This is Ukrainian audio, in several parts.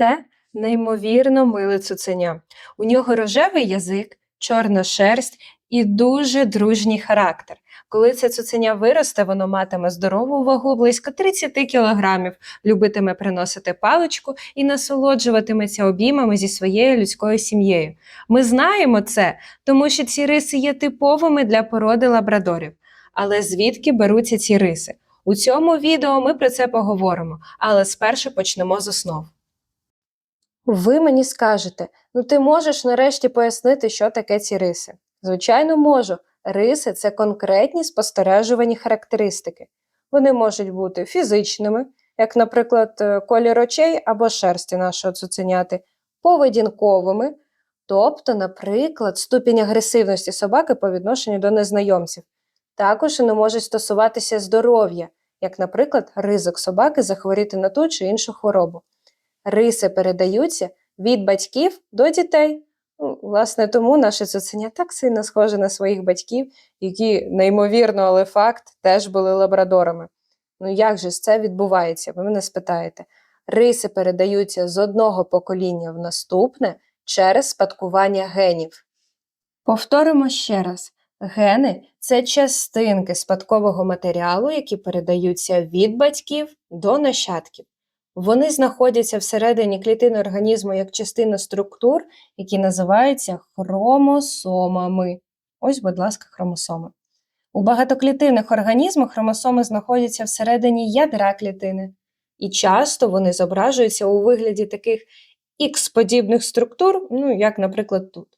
Це неймовірно миле цуценя. У нього рожевий язик, чорна шерсть і дуже дружній характер. Коли це цуценя виросте, воно матиме здорову вагу близько 30 кілограмів, любитиме приносити паличку і насолоджуватиметься обіймами зі своєю людською сім'єю. Ми знаємо це, тому що ці риси є типовими для породи лабрадорів. Але звідки беруться ці риси? У цьому відео ми про це поговоримо, але спершу почнемо з основ. Ви мені скажете, ну ти можеш нарешті пояснити, що таке ці риси? Звичайно, можу. Риси це конкретні спостережувані характеристики. Вони можуть бути фізичними, як, наприклад, е, колір очей або шерсті нашого цуценяти, поведінковими, тобто, наприклад, ступінь агресивності собаки по відношенню до незнайомців. Також вони можуть стосуватися здоров'я, як, наприклад, ризик собаки захворіти на ту чи іншу хворобу. Риси передаються від батьків до дітей. Ну, власне, тому наше цуценя так сильно схоже на своїх батьків, які, неймовірно, але факт, теж були лабрадорами. Ну як же ж це відбувається? Ви мене спитаєте. Риси передаються з одного покоління в наступне через спадкування генів. Повторимо ще раз: гени це частинки спадкового матеріалу, які передаються від батьків до нащадків. Вони знаходяться всередині клітини організму як частина структур, які називаються хромосомами. Ось, будь ласка, хромосоми. У багатоклітинних організмах хромосоми знаходяться всередині ядра клітини, і часто вони зображуються у вигляді таких ікс-подібних структур, ну, як, наприклад, тут.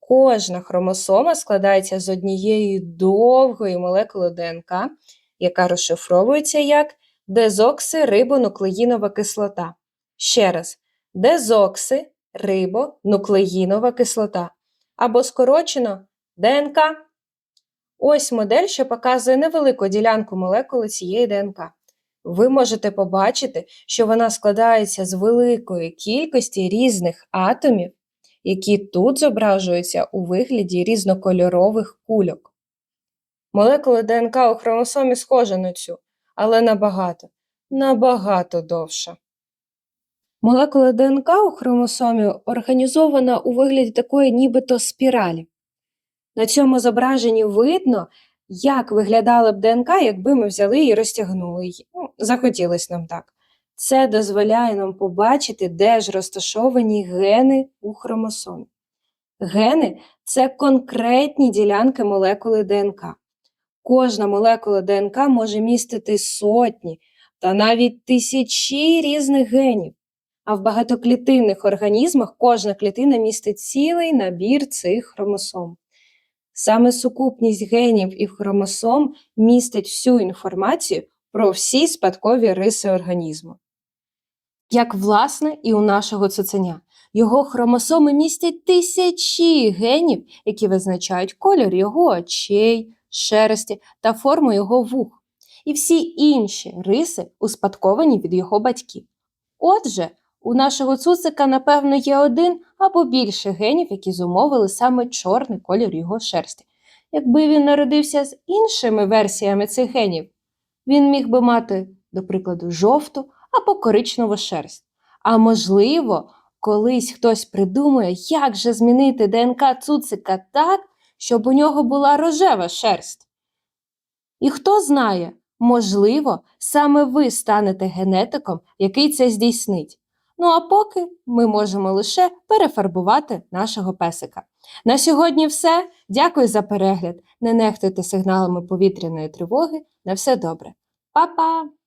Кожна хромосома складається з однієї довгої молекули ДНК, яка розшифровується як дезоксирибонуклеїнова кислота. Ще раз, дезоксирибонуклеїнова кислота. Або скорочено ДНК. Ось модель, що показує невелику ділянку молекули цієї ДНК. Ви можете побачити, що вона складається з великої кількості різних атомів, які тут зображуються у вигляді різнокольорових кульок. Молекула ДНК у хромосомі схожа на цю, але набагато, набагато довша. Молекула ДНК у хромосомі організована у вигляді такої нібито спіралі. На цьому зображенні видно, як виглядала б ДНК, якби ми взяли і розтягнули її. Ну, захотілося нам так. Це дозволяє нам побачити, де ж розташовані гени у хромосомі. Гени це конкретні ділянки молекули ДНК. Кожна молекула ДНК може містити сотні та навіть тисячі різних генів. А в багатоклітинних організмах кожна клітина містить цілий набір цих хромосом. Саме сукупність генів і хромосом містить всю інформацію про всі спадкові риси організму. Як, власне, і у нашого цуценя. Його хромосоми містять тисячі генів, які визначають кольор його очей, шерсті та форму його вух. І всі інші риси успадковані від його батьків. Отже, у нашого цуцика, напевно, є один або більше генів, які зумовили саме чорний колір його шерсті. Якби він народився з іншими версіями цих генів, він міг би мати, до прикладу, жовту або коричневу шерсть. А можливо, колись хтось придумає, як же змінити ДНК цуцика так, щоб у нього була рожева шерсть. І хто знає, можливо, саме ви станете генетиком, який це здійснить. Ну а поки ми можемо лише перефарбувати нашого песика. На сьогодні все. Дякую за перегляд. Не нехтуйте сигналами повітряної тривоги. На все добре. Па-па!